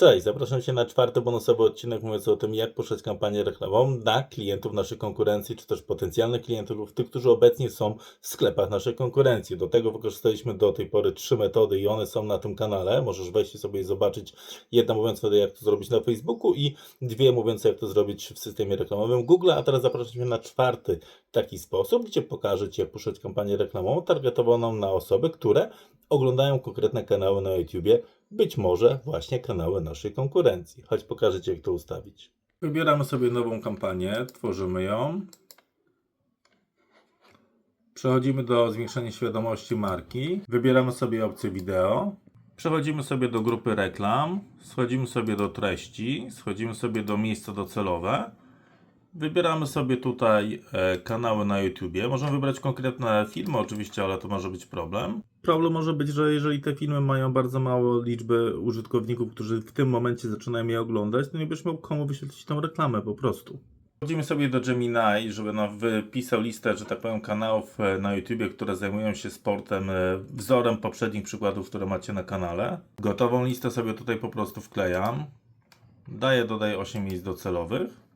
Cześć, zapraszam Cię na czwarty bonusowy odcinek mówiący o tym, jak puszczać kampanię reklamową na klientów naszej konkurencji, czy też potencjalnych klientów, tych, którzy obecnie są w sklepach naszej konkurencji. Do tego wykorzystaliśmy do tej pory trzy metody i one są na tym kanale. Możesz wejść i sobie zobaczyć jedna mówiąc wtedy, jak to zrobić na Facebooku i dwie mówiące, jak to zrobić w systemie reklamowym Google. A teraz zapraszam Cię na czwarty taki sposób, gdzie pokażę Ci, jak puszczać kampanię reklamową targetowaną na osoby, które oglądają konkretne kanały na YouTubie, być może właśnie kanały naszej konkurencji. Chodź pokażę Ci, jak to ustawić. Wybieramy sobie nową kampanię, tworzymy ją. Przechodzimy do zwiększenia świadomości marki. Wybieramy sobie opcję wideo. Przechodzimy sobie do grupy reklam. Schodzimy sobie do treści. Schodzimy sobie do miejsca docelowe. Wybieramy sobie tutaj e, kanały na YouTubie. Możemy wybrać konkretne filmy, oczywiście, ale to może być problem. Problem może być, że jeżeli te filmy mają bardzo mało liczby użytkowników, którzy w tym momencie zaczynają je oglądać, to nie będziesz miał komu wyświetlić tą reklamę po prostu. Wchodzimy sobie do Gemini, żeby nam wypisał listę, że tak powiem, kanałów e, na YouTubie, które zajmują się sportem, e, wzorem poprzednich przykładów, które macie na kanale. Gotową listę sobie tutaj po prostu wklejam. Daję, dodaję 8 miejsc docelowych.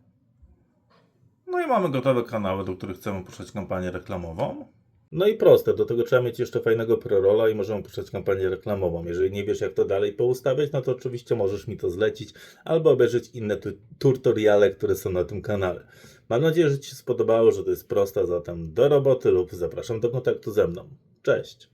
No i mamy gotowe kanały, do których chcemy puszczać kampanię reklamową. No i proste, do tego trzeba mieć jeszcze fajnego prerola i możemy puszczać kampanię reklamową. Jeżeli nie wiesz jak to dalej poustawiać, no to oczywiście możesz mi to zlecić albo obejrzeć inne tu- tutoriale, które są na tym kanale. Mam nadzieję, że Ci się spodobało, że to jest proste, zatem do roboty lub zapraszam do kontaktu ze mną. Cześć!